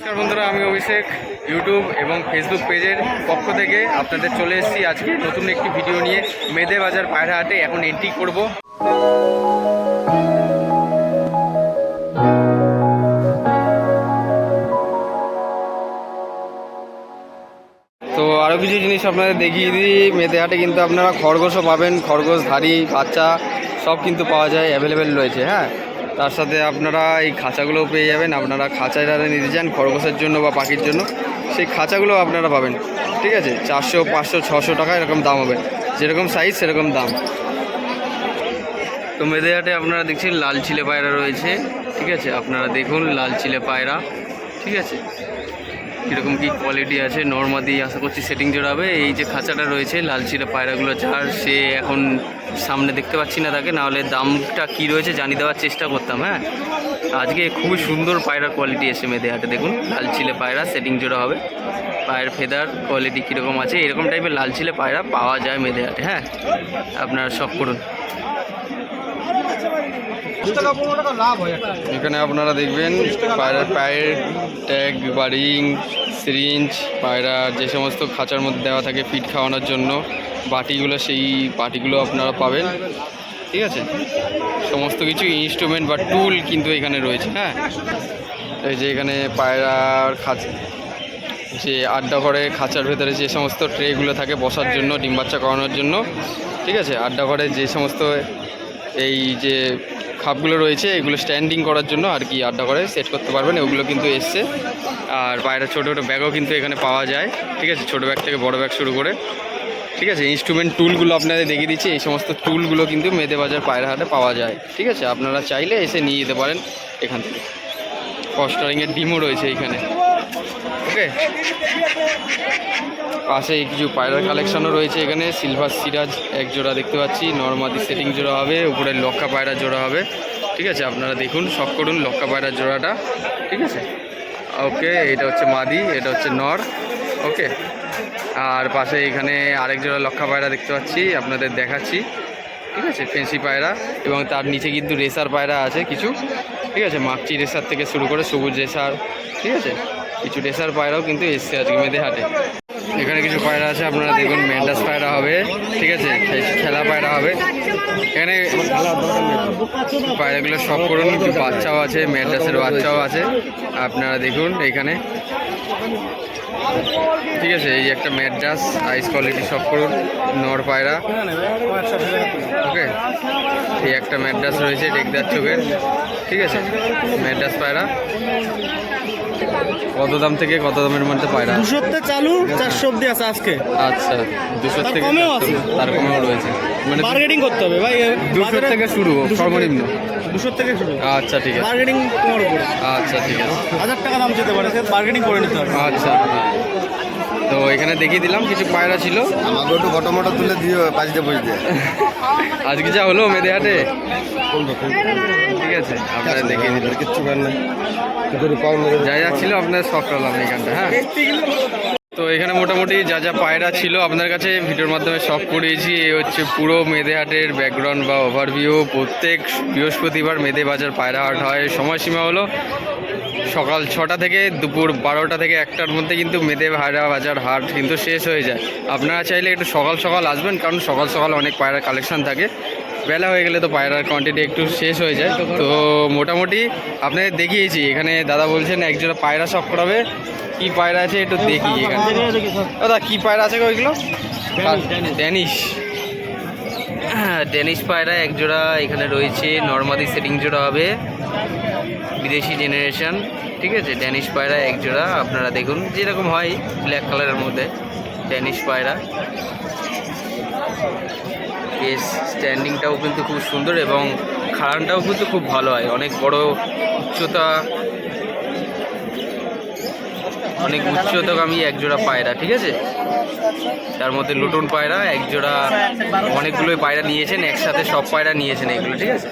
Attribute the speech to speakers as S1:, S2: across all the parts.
S1: নমস্কার বন্ধুরা, আমি অভিষেক। ইউটিউব এবং ফেসবুক পেজের পক্ষ থেকে আপনাদের চলে এসেছি আজকে নতুন একটি ভিডিও নিয়ে। মেদে বাজার পায়রা হাটে এখন এন্ট্রি করব। তো আরও কিছু জিনিস আপনাদের দেখিয়ে দিই। মেদে হাটে কিন্তু আপনারা খরগোশও পাবেন। খরগোশ, ধাড়ি, বাচ্চা সব কিন্তু পাওয়া যায় অ্যাভেলেবেল রয়েছে হ্যাঁ? তার সাথে আপনারা এই খাঁচাগুলোও পেয়ে যাবেন। আপনারা খাঁচায় যারা নিতে চান খরগোশের জন্য বা পাখির জন্য, সেই খাঁচাগুলো আপনারা পাবেন। ঠিক আছে? চারশো, পাঁচশো, ছশো টাকা এরকম দাম হবে। যেরকম সাইজ সেরকম দাম। তো মেদেহাটে আপনারা দেখছেন লাল চিলে পায়রা রয়েছে। ঠিক আছে? আপনারা দেখুন লাল চিলে পায়রা। ঠিক আছে? কীরকম কী কোয়ালিটি আছে? নর্মাদি আশা করছি সেটিং জোড়াবে। এই যে খাঁচাটা রয়েছে, লাল চিলে পায়রাগুলো যার, সে এখন সামনে দেখতে পাচ্ছি না তাকে। নাহলে দামটা কী রয়েছে জানিয়ে দেওয়ার চেষ্টা করতাম হ্যাঁ? আজকে খুবই সুন্দর পায়রার কোয়ালিটি এসে মেদেহাটে দেখুন। লাল চিলে পায়রা সেটিং জোড়া হবে। পায়ের ফেদার কোয়ালিটি কীরকম আছে? এরকম টাইপের লাল চিলে পায়রা পাওয়া যায় মেদেহাটে হ্যাঁ? আপনারা শখ করুন। এখানে আপনারা দেখবেন পায়রার পায়ের ট্যাগ বারিং সিরিঞ্জ, পায়রা যে সমস্ত খাঁচার মধ্যে দেওয়া থাকে ফিট খাওয়ানোর জন্য, বাটিগুলো সেই বাটিগুলো আপনারা পাবেন। ঠিক আছে? সমস্ত কিছু ইনস্ট্রুমেন্ট বা টুল কিন্তু এখানে রয়েছে হ্যাঁ? এই যে এখানে পায়রার খাঁচা, যে আড্ডা ঘরে খাঁচার ভেতরে যে সমস্ত ট্রেগুলো থাকে বসার জন্য, ডিম বাচ্চা করানোর জন্য, ঠিক আছে? আড্ডা ঘরে যে সমস্ত এই যে খাপগুলো রয়েছে, এগুলো স্ট্যান্ডিং করার জন্য আর কি আড্ডা করে সেট করতে পারবেন ওগুলো কিন্তু এসছে। আর বাইরে ছোটো ছোটো ব্যাগও কিন্তু এখানে পাওয়া যায়। ঠিক আছে, ছোটো ব্যাগ থেকে বড় ব্যাগ শুরু করে। ঠিক আছে ইনস্ট্রুমেন্ট টুলগুলো আপনাদের দেখিয়ে দিচ্ছি, এই সমস্ত টুলগুলো কিন্তু মেদে বাজার পায়রা হাটে পাওয়া যায়। ঠিক আছে, আপনারা চাইলে এসে নিয়ে যেতে পারেন এখান থেকে। কস্টারিংয়ের ডিমও রয়েছে এখানে। ওকে পাশে কিছু পায়রার কালেকশনও রয়েছে এখানে। সিলভার সিরাজ এক জোড়া দেখতে পাচ্ছি, নর্মাদি সেটিং জোড়া হবে, উপরে লক্কা পায়রা জোড়া হবে। ঠিক আছে, আপনারা দেখুন শখ করুন লক্কা পায়রার জোড়াটা। ঠিক আছে? ওকে, এটা হচ্ছে মাদি, এটা হচ্ছে নর। ওকে, আর পাশে এখানে আরেক জোড়া লক্ষা পায়রা দেখতে পাচ্ছি, আপনাদের দেখাচ্ছি। ঠিক আছে ফেন্সি পায়রা, এবং তার নিচে কিন্তু রেসার পায়রা আছে কিছু। ঠিক আছে মাকচি রেসার থেকে শুরু করে সবুজ রেসার। ঠিক আছে, কিছু রেসার পায়রাও কিন্তু এসছে আজকে মেয়েদে হাটে। এখানে কিছু পায়রা আছে, আপনারা দেখুন ম্যান্ডাস পায়রা হবে, ঠিক আছে? খেলা পায়রা হবে। এখানে পায়রাগুলো সব করুন বাচ্চাও আছে, ম্যান্ডাসের বাচ্চাও আছে। আপনারা দেখুন এখানে। ঠিক আছে, এই একটা ম্যাড্রাস আইস কোয়ালিটি সব করুন, নর পায়রা। ওকে? এই একটা ম্যাড্রাস রয়েছে টেকদার চোখের ঠিক আছে ম্যাড্রাস পায়রা। কত দাম থেকে কত দামের মধ্যে পায়রা?
S2: দুশোতে চালু চারশো অব্দি আছে আজকে।
S1: আচ্ছা দুশো থেকে
S2: কমেও আছে।
S1: তার কমেও রয়েছে। মানে
S2: মার্কেটিং করতে হবে ভাই
S1: দুশো থেকে শুরু সর্বনিম্ন।
S2: দুশো থেকে শুরু।
S1: আচ্ছা ঠিক আছে।
S2: মার্কেটিং তোমার উপর।
S1: আচ্ছা ঠিক আছে।
S2: হাজার টাকা দাম যেতে পারে মার্কেটিং করে নিতে হবে।
S1: আচ্ছা তো এখানে দেখিয়ে দিলাম কিছু পায়রা ছিল।
S3: আমাকে একটু ফটো মটো তুলে দিয়ে বাড়িতে বসে দিয়ে
S1: আজকে যা হলো মেদে হাটে ঠিক আছে আপনারা দেখিয়ে দিলাম
S3: কিচ্ছু কর না
S1: যা যা ছিল আপনার শখ করলাম এইখানটা হ্যাঁ। তো এখানে মোটামুটি যা যা পায়রা ছিল আপনার কাছে ভিডিওর মাধ্যমে সব করিয়েছি। এই হচ্ছে পুরো মেদেহাটের ব্যাকগ্রাউন্ড বা ওভারভিউ প্রত্যেক বৃহস্পতিবার মেদে বাজার পায়রা হাট হয়। সময়সীমা হলো সকাল ছটা থেকে দুপুর বারোটা থেকে একটার মধ্যে কিন্তু মেদে পায়রা বাজার হাট কিন্তু শেষ হয়ে যায়। আপনারা চাইলে একটু সকাল সকাল আসবেন কারণ সকাল সকাল অনেক পায়রার কালেকশন থাকে। বেলা হয়ে গেলে তো পায়রার কোয়ান্টিটি একটু শেষ হয়ে যায়। তো মোটামুটি আপনাদের দেখিয়েছি এখানে দাদা বলছেন একজোড়া পায়রা শখ করাবে। কি পায়রা আছে একটু দেখি এখানে। দাদা কি পায়রা আছে ওইগুলো ড্যানিশ হ্যাঁ ড্যানিশ পায়রা এক জোড়া এখানে রয়েছে। নর্মাদি সেটিং জোড়া হবে। বিদেশি জেনারেশন ঠিক আছে? ড্যানিশ পায়রা এক জোড়া আপনারা দেখুন, যেরকম হয় ব্ল্যাক কালারের মধ্যে ড্যানিশ পায়রা। বেশ স্ট্যান্ডিংটাও কিন্তু খুব সুন্দর এবং খাড়ানটাও কিন্তু খুব ভালো হয়। অনেক বড় উচ্চতা, অনেক উচ্চতাগামী এক জোড়া পায়রা, ঠিক আছে? তার মধ্যে লুটন পায়রা এক জোড়া অনেকগুলোই পায়রা নিয়েছেন, একসাথে সব পায়রা নিয়েছেন এগুলো, ঠিক আছে?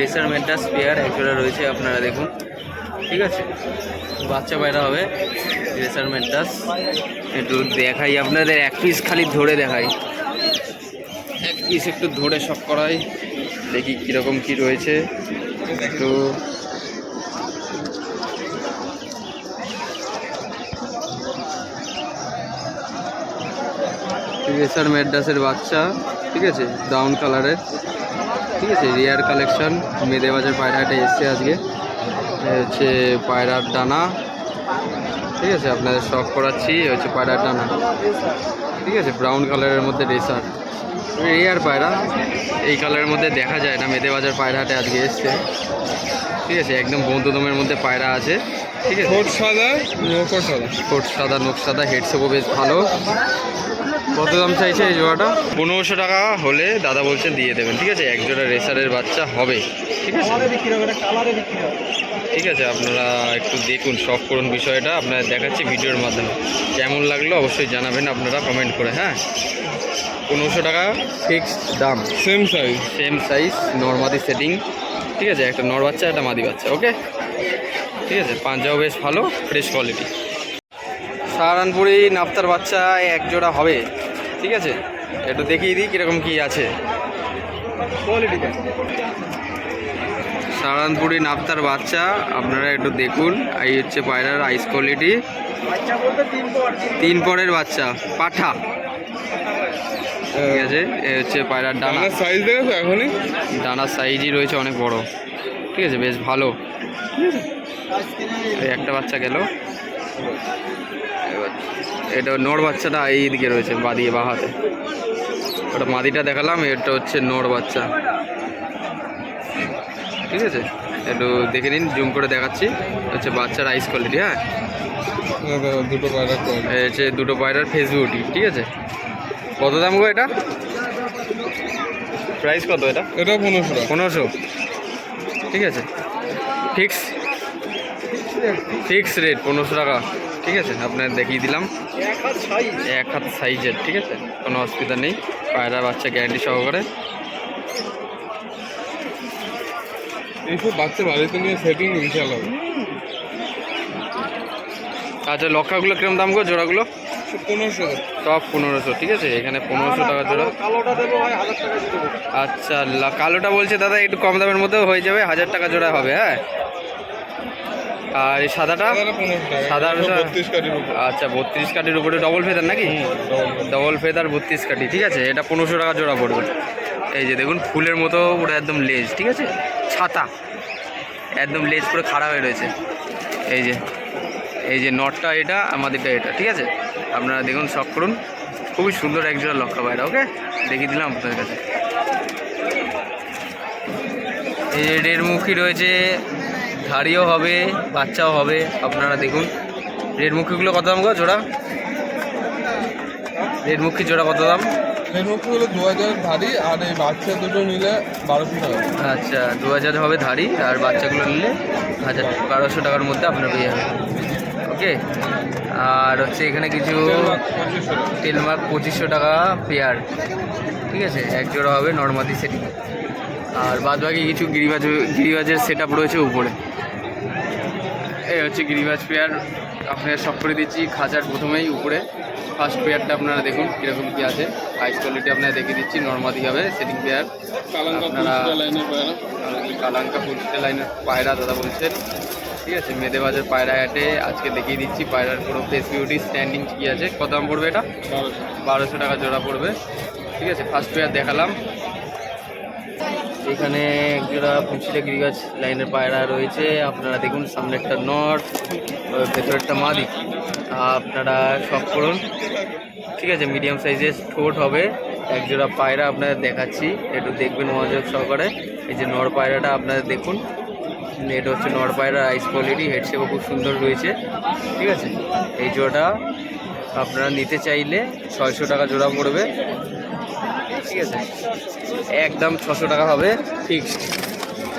S1: প্রেসার মেন্টাস পেয়ার এক জোড়া রয়েছে, আপনারা দেখুন। ঠিক আছে? বাচ্চা পায়রা হবে। প্রেসার মেন্টাস একটু দেখাই আপনাদের, এক পিস খালি ধরে দেখাই। এক পিস একটু ধরে সব করাই। দেখি কীরকম কি রয়েছে। একটু রেসার ম্যাড্রাসের বাচ্চা, ঠিক আছে? ব্রাউন কালারের ঠিক আছে রিয়ার কালেকশন মেদে বাজার পায়রাটা এসছে আজকে। হচ্ছে পায়রার ডানা ঠিক আছে আপনাদের শখ করাচ্ছি হচ্ছে পায়রার ডানা ঠিক আছে ব্রাউন কালারের মধ্যে রেসার রিয়ার পায়রা এই কালারের মধ্যে দেখা যায় না মেদে বাজার পায়রাহাটে আজকে এসছে। ঠিক আছে একদম বন্ধুদমের মধ্যে পায়রা আছে। ঠিক আছে
S2: ঠোঁট সাদা নৌকো সাদা।
S1: ঠোঁট সাদা নখ সাদা হেডসেপও বেশ ভালো। কত দাম চাইছে এই জোড়াটা? পনেরোশো টাকা হলে দাদা বলছেন দিয়ে দেবেন ঠিক আছে? এক জোড়া রেসারের বাচ্চা হবে ঠিক আছে? ঠিক আছে আপনারা একটু দেখুন শখ করুন বিষয়টা আপনারা দেখাচ্ছি ভিডিওর মাধ্যমে। কেমন লাগল অবশ্যই জানাবেন আপনারা কমেন্ট করে হ্যাঁ? পনেরোশো টাকা ফিক্সড দাম।
S2: সেম সাইজ
S1: সেম সাইজ নর্মাদি সেটিং ঠিক আছে? একটা নর বাচ্চা একটা মাদি বাচ্চা ওকে? ঠিক আছে পাঞ্জাও বেশ ভালো ফ্রেশ কোয়ালিটি সাহারানপুরি নাফতার বাচ্চা এক জোড়া হবে। ঠিক আছে? একটু দেখিয়ে দিই কীরকম কী আছে।
S2: কোয়ালিটি
S1: সাহারানপুরি নাফতার বাচ্চা আপনারা একটু দেখুন। এই হচ্ছে পায়রার আইস কোয়ালিটি
S2: তিন
S1: পরের বাচ্চা পাঠা। ঠিক আছে? এ হচ্ছে পায়রার ডানা।
S2: সাইজ দেখেছ এখনই?
S1: ডানার সাইজই রয়েছে অনেক বড়। ঠিক আছে বেশ ভালো। এই একটা বাচ্চা গেল। এটা নর বাচ্চাটা এই দিকে রয়েছে বাদিয়ে বা হাতে। ওটা মাদিটা দেখালাম এটা হচ্ছে নর বাচ্চা। ঠিক আছে? একটু দেখে নিন জুম করে দেখাচ্ছি। হচ্ছে বাচ্চার আইস কোয়ালিটি হ্যাঁ?
S2: দুটো পায়রা কম
S1: এই হচ্ছে দুটো পায়রার ফেস বিউটি ঠিক আছে? কত দাম গো এটা? প্রাইস কত এটা?
S2: এটা পনেরোশো
S1: পনেরোশো। ঠিক আছে? ফিক্স ফিক্স রেট পনেরোশো টাকা। ঠিক আছে? আপনার দেখিয়ে দিলাম। এক হাত সাইজের ঠিক আছে? কোনো অসুবিধা নেই। পায়রা বাচ্চা গ্যারান্টি সহকারে।
S2: এইসব বাচ্চা বাড়িতে নিয়ে সেটিং হবে
S1: আচ্ছা লক্ষাগুলো কিরম দাম গো জোড়াগুলো?
S2: পনেরোশো।
S1: সব পনেরোশো ঠিক আছে? এখানে পনেরোশো টাকা জোড়া।
S2: কালোটা দেবো
S1: আচ্ছা কালোটা বলছে দাদা একটু কম দামের মধ্যেও হয়ে যাবে হাজার টাকা জোড়া হবে হ্যাঁ? আর এই সাদাটা? সাদা আচ্ছা বত্রিশ কাটির উপরে ডবল ফেদার নাকি? ডবল ফেদার বত্রিশ কাটি। ঠিক আছে এটা পনেরোশো টাকা জোড়া পড়বে। এই যে দেখুন ফুলের মতো পুরো একদম লেজ ঠিক আছে? ছাতা। একদম লেজ পুরো খাড়া হয়ে রয়েছে। এই যে এই যে নটটা এটা আমাদেরটা এটা ঠিক আছে? আপনারা দেখুন শখ করুন। খুবই সুন্দর একজোড়া লক্ষা পায়রা ওকে? দেখিয়ে দিলাম আপনাদের কাছে। এই যে রেডমুখী রয়েছে ধাড়িও হবে বাচ্চাও হবে আপনারা দেখুন। রেডমুখীগুলো কত দাম গো জোড়া? রেডমুখী জোড়া কত দাম?
S2: দু হাজার ভারী আর এই বাচ্চা দুটো নিলে বারোশো টাকা।
S1: আচ্ছা দু হাজার হবে ধাড়ি আর বাচ্চাগুলো নিলে হাজার বারোশো টাকার মধ্যে আপনার পেয়ে যাবেন। ওকে? আর হচ্ছে এখানে কিছু
S2: টাকা
S1: তেলমার্ক পঁচিশশো টাকা পেয়ার। ঠিক আছে? এক জোড়া হবে নর্মাদি সেটিং। আর বাদবাকি কিছু গিরিবাজ গিরিবাজের সেট আপ রয়েছে উপরে। এই হচ্ছে গিরিবাজ পেয়ার। আপনার সব করে দিচ্ছি খাঁচার প্রথমেই উপরে। ফার্স্ট পেয়ারটা আপনারা দেখুন কীরকম কী আছে। হাইস কোয়ালিটি আপনারা দেখিয়ে দিচ্ছি নর্মাদি হবে সেটিং পেয়ার।
S2: কালাঙ্কা
S1: আপনারা- কালাঙ্কা ফুলতে লাইনের পায়রা দাদা বলছেন। ঠিক আছে মেদে বাজার পায়রা হাটে আজকে দেখিয়ে দিচ্ছি পায়রার পুরো ফেস বিউটি স্ট্যান্ডিং কী আছে। কত দাম পড়বে এটা?
S2: বারোশো।
S1: বারোশো টাকা জোড়া পড়বে। ঠিক আছে ফার্স্ট পেয়ার দেখালাম। এখানে একজোড়া পুঁচিটা গাছ লাইনের পায়রা রয়েছে, আপনারা দেখুন সামনে একটা নট ভেতরেরটা মাদি, আপনারা সব করুন। ঠিক আছে মিডিয়াম সাইজের ঠোঁট হবে, একজোড়া পায়রা আপনাদের দেখাচ্ছি, একটু দেখবেন মনোযোগ সহকারে। এই যে নর পায়রাটা আপনারা দেখুন, এটা হচ্ছে নর পায়রা আইস কোয়ালিটি হেডসেপও খুব সুন্দর রয়েছে। ঠিক আছে, এই জোড়াটা আপনারা নিতে চাইলে ছয়শো টাকা জোড়া পড়বে। ঠিক আছে? একদম ছশো টাকা হবে ফিক্সড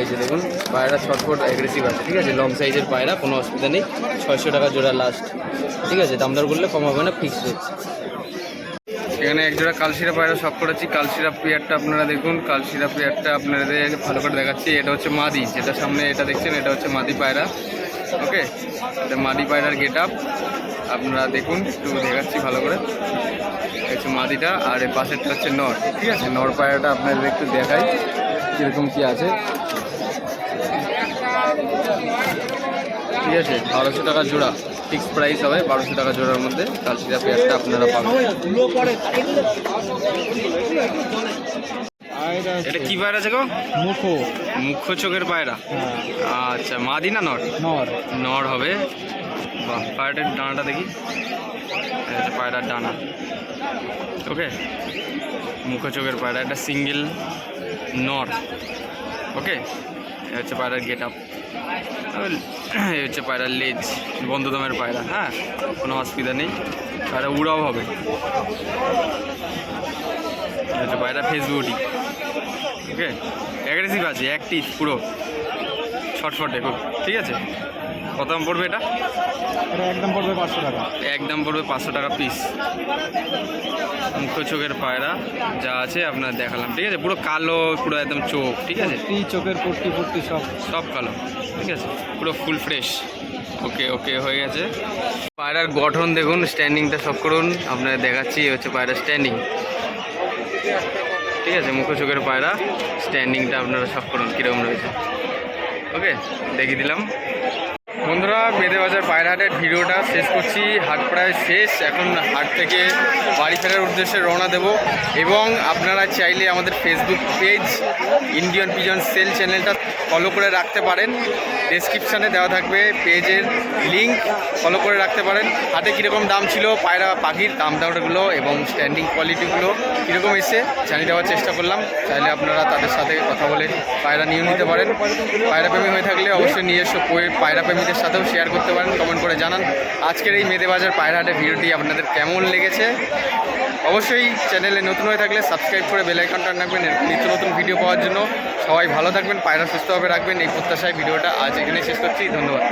S1: এই যে দেখুন, পায়রা ছটফট অ্যাগ্রেসিভ আছে, ঠিক আছে? লং সাইজের পায়রা, কোনো অসুবিধা নেই। ছয়শো টাকা জোড়া লাস্ট ঠিক আছে? দামদার করলে কম হবে না ফিক্সড রেট এখানে একজোড়া কালশিরা পায়রা সব করেছি। কালশিরা পেয়ারটা আপনারা দেখুন, কালশিরা পেয়ারটা আপনাদের ভালো করে দেখাচ্ছি। এটা হচ্ছে মাদি, যেটা সামনে এটা দেখছেন, এটা হচ্ছে মাদি পায়রা। ওকে এটা মাদি পায়রার গেট আপ আপনারা দেখুন, একটু দেখাচ্ছি ভালো করে। হচ্ছে মাদিটা, আর এর পাশেরটা হচ্ছে নর। ঠিক আছে? নর পায়রাটা আপনাদের একটু দেখাই, কীরকম কী আছে। ঠিক আছে? বারোশো টাকা জোড়া। ফিক্সড প্রাইস হবে, বারোশো টাকা জোড়ার মধ্যে। কালচিরা পেয়ারটা আপনারা পাবেন। এটা কি পায়রা আছে গো?
S2: মুখো।
S1: মুখ্য চোখের পায়রা? আচ্ছা মাদি না নর?
S2: নর।
S1: নর হবে। বাহ পায়রাটার ডানাটা দেখি। পায়রার ডানা। ওকে। মুখ চোখের পায়রা একটা সিঙ্গেল নর। ওকে। হচ্ছে পায়রার গেট আপ এই হচ্ছে পায়রার লেজ বন্ধুদমের পায়রা। হ্যাঁ কোনো অসুবিধা নেই। পায়রা উড়াও হবে। এই হচ্ছে পায়রা ফেসবুকই ওকে অ্যাগ্রেসিভ আছে অ্যাক্টিভ পুরো। ছটফটে খুব ঠিক আছে? কত দাম পড়বে এটা?
S2: একদম পড়বে পাঁচশো টাকা।
S1: একদম পড়বে পাঁচশো টাকা পিস মুখ্য চোখের পায়রা যা আছে আপনার দেখালাম ঠিক আছে? পুরো কালো পুরো একদম চোখ ঠিক আছে?
S2: চোখের পট্টি পট্টি সব।
S1: সব কালো ঠিক আছে? পুরো ফুল ফ্রেশ ওকে ওকে হয়ে গেছে। পায়রার গঠন দেখুন স্ট্যান্ডিংটা সব করুন। আপনাদের দেখাচ্ছি হচ্ছে পায়রার স্ট্যান্ডিং ঠিক আছে মুখ চোখের পায়রা স্ট্যান্ডিংটা আপনারা সব করুন কীরকম রয়েছে। ওকে দেখিয়ে দিলাম। বন্ধুরা বেদে বাজার পায়রা হাটের ভিডিওটা শেষ করছি। হাট প্রায় শেষ। এখন হাট থেকে বাড়ি ফেরার উদ্দেশ্যে রওনা দেব। এবং আপনারা চাইলে আমাদের Facebook page Indian pigeon sale চ্যানেলটা ফলো করে রাখতে পারেন। ডেসক্রিপশানে দেওয়া থাকবে পেজের লিংক ফলো করে রাখতে পারেন। হাটে কীরকম দাম ছিল, পায়রা, পাখির দাম দামগুলো এবং স্ট্যান্ডিং কোয়ালিটিগুলো কীরকম এসে জানিয়ে দেওয়ার চেষ্টা করলাম। চাইলে আপনারা তাদের সাথে কথা বলে পায়রা নিয়ে নিতে পারেন। পায়রা প্রেমী হয়ে থাকলে অবশ্যই নিজস্ব পয়ে- পায়রা প্রেমীদের সাথেও শেয়ার করতে পারেন কমেন্ট করে জানান। আজকের এই মেদে বাজার ভিডিওটি আপনাদের কেমন লেগেছে? অবশ্যই চ্যানেলে নতুন হয়ে থাকলে সাবস্ক্রাইব করে বেলাইকনটা রাখবেন। নিত্য নতুন ভিডিও পাওয়ার জন্য সবাই ভালো থাকবেন, পায়রা সুস্থভাবে রাখবেন। এই প্রত্যাশায় ভিডিওটা আজ এখানে শেষ করছি। ধন্যবাদ।